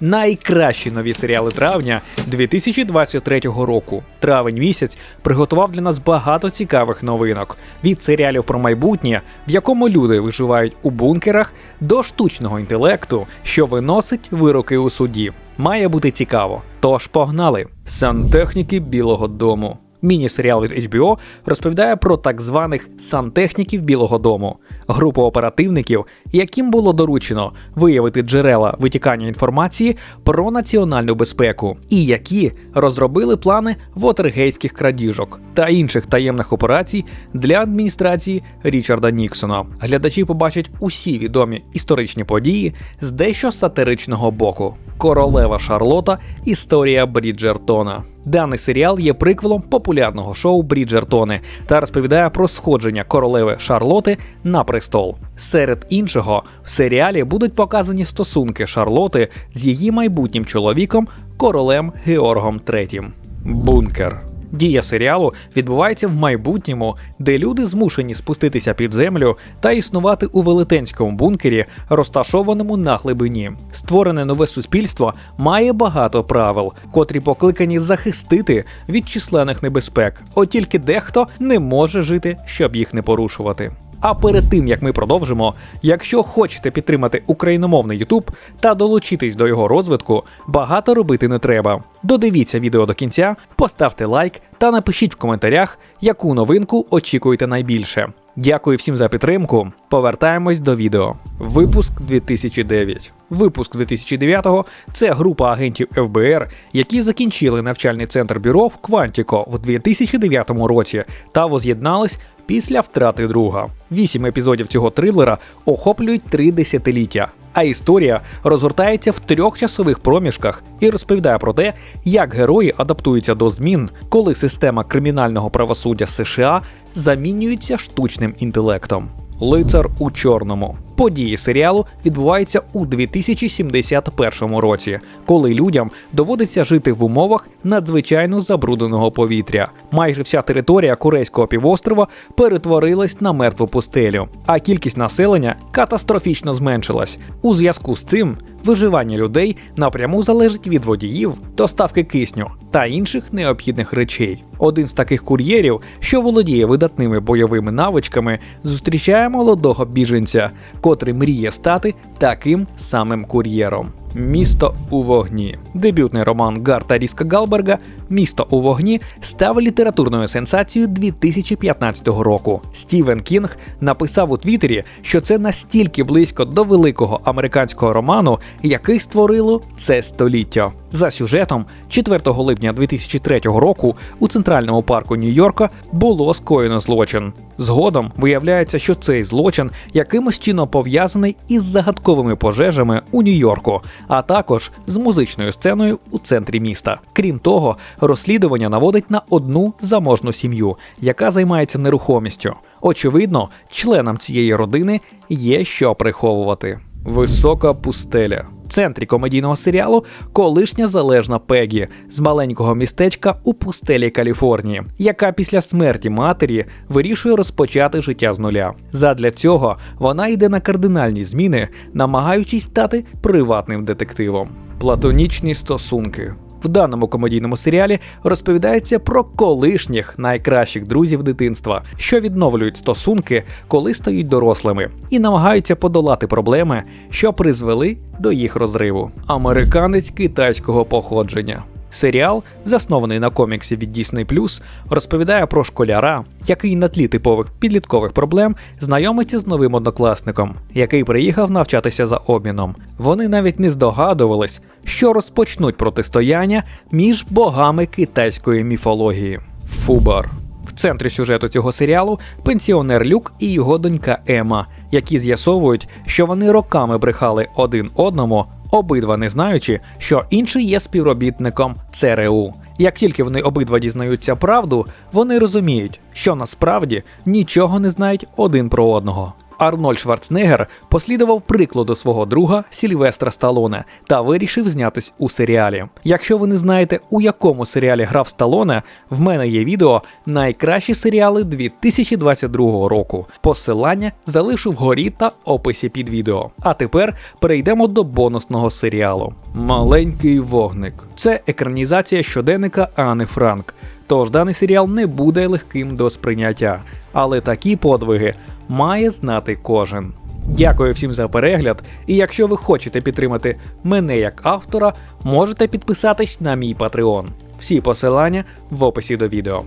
найкращі нові серіали травня 2023 року. Травень місяць приготував для нас багато цікавих новинок від серіалів про майбутнє, в якому люди виживають у бункерах, до штучного інтелекту, що виносить вироки у суді. Має бути цікаво. Тож погнали! Сантехніки Білого Дому. Міні-серіал від HBO розповідає про так званих сантехніків Білого Дому, групу оперативників, яким було доручено виявити джерела витікання інформації про національну безпеку, і які розробили плани вотергейських крадіжок та інших таємних операцій для адміністрації Річарда Ніксона. Глядачі побачать усі відомі історичні події з дещо сатиричного боку. Королева Шарлота Історія Бріджертона. Даний серіал є приквелом популярного шоу Бріджертони та розповідає про сходження королеви Шарлоти на престол. Серед іншого, в серіалі будуть показані стосунки Шарлоти з її майбутнім чоловіком, королем Георгом III. Бункер. Дія серіалу відбувається в майбутньому, де люди змушені спуститися під землю та існувати у велетенському бункері, розташованому на глибині. Створене нове суспільство має багато правил, котрі покликані захистити від численних небезпек. От тільки дехто не може жити, щоб їх не порушувати. А перед тим як ми продовжимо, якщо хочете підтримати україномовний YouTube та долучитись до його розвитку, багато робити не треба. Додивіться відео до кінця, поставте лайк та напишіть в коментарях, яку новинку очікуєте найбільше. Дякую всім за підтримку. Повертаємось до відео. Випуск 2009. Випуск 2009-го – це група агентів ФБР, які закінчили навчальний центр бюро в Квантіко в 2009 році та воз'єднались після втрати друга. Вісім епізодів цього трилера охоплюють три десятиліття. А історія розгортається в трьох часових проміжках і розповідає про те, як герої адаптуються до змін, коли система кримінального правосуддя США замінюється штучним інтелектом. Лицар у чорному. Події серіалу відбуваються у 2071 році, коли людям доводиться жити в умовах надзвичайно забрудненого повітря. Майже вся територія Корейського півострова перетворилась на мертву пустелю, а кількість населення катастрофічно зменшилась. У зв'язку з цим виживання людей напряму залежить від водіїв, доставки кисню та інших необхідних речей. Один з таких кур'єрів, що володіє видатними бойовими навичками, зустрічає молодого біженця, котрий мріє стати таким самим кур'єром. Місто у вогні. Дебютний роман Гарта Ріска Галберга Місто у вогні став літературною сенсацією 2015 року. Стівен Кінг написав у Твіттері, що це настільки близько до великого американського роману, який створило це століття. За сюжетом, 4 липня 2003 року у центральному парку Нью-Йорка було скоєно злочин. Згодом виявляється, що цей злочин якимось чином пов'язаний із загадковими пожежами у Нью-Йорку, а також з музичною сценою у центрі міста. Крім того, розслідування наводить на одну заможну сім'ю, яка займається нерухомістю. Очевидно, членам цієї родини є що приховувати. Висока пустеля. Центрі комедійного серіалу колишня залежна Пегі з маленького містечка у пустелі Каліфорнії, яка після смерті матері вирішує розпочати життя з нуля. Задля цього вона йде на кардинальні зміни, намагаючись стати приватним детективом. Платонічні стосунки. В даному комедійному серіалі розповідається про колишніх найкращих друзів дитинства, що відновлюють стосунки, коли стають дорослими, і намагаються подолати проблеми, що призвели до їх розриву. Американець китайського походження. Серіал, заснований на коміксі від Disney+, розповідає про школяра, який на тлі типових підліткових проблем знайомиться з новим однокласником, який приїхав навчатися за обміном. Вони навіть не здогадувались, що розпочнуть протистояння між богами китайської міфології. Фубар. В центрі сюжету цього серіалу пенсіонер Люк і його донька Ема, які з'ясовують, що вони роками брехали один одному обидва не знаючи, що інший є співробітником ЦРУ. Як тільки вони обидва дізнаються правду, вони розуміють, що насправді нічого не знають один про одного. Арнольд Шварценеггер послідував прикладу свого друга Сільвестра Сталоне та вирішив знятись у серіалі. Якщо ви не знаєте, у якому серіалі грав Сталоне, в мене є відео найкращі серіали 2022 року. Посилання залишу вгорі та описі під відео. А тепер перейдемо до бонусного серіалу. Маленький вогник. Це екранізація щоденника Ани Франк. Тож даний серіал не буде легким до сприйняття, але такі подвиги має знати кожен. Дякую всім за перегляд. І якщо ви хочете підтримати мене як автора, можете підписатись на мій Patreon. Всі посилання в описі до відео.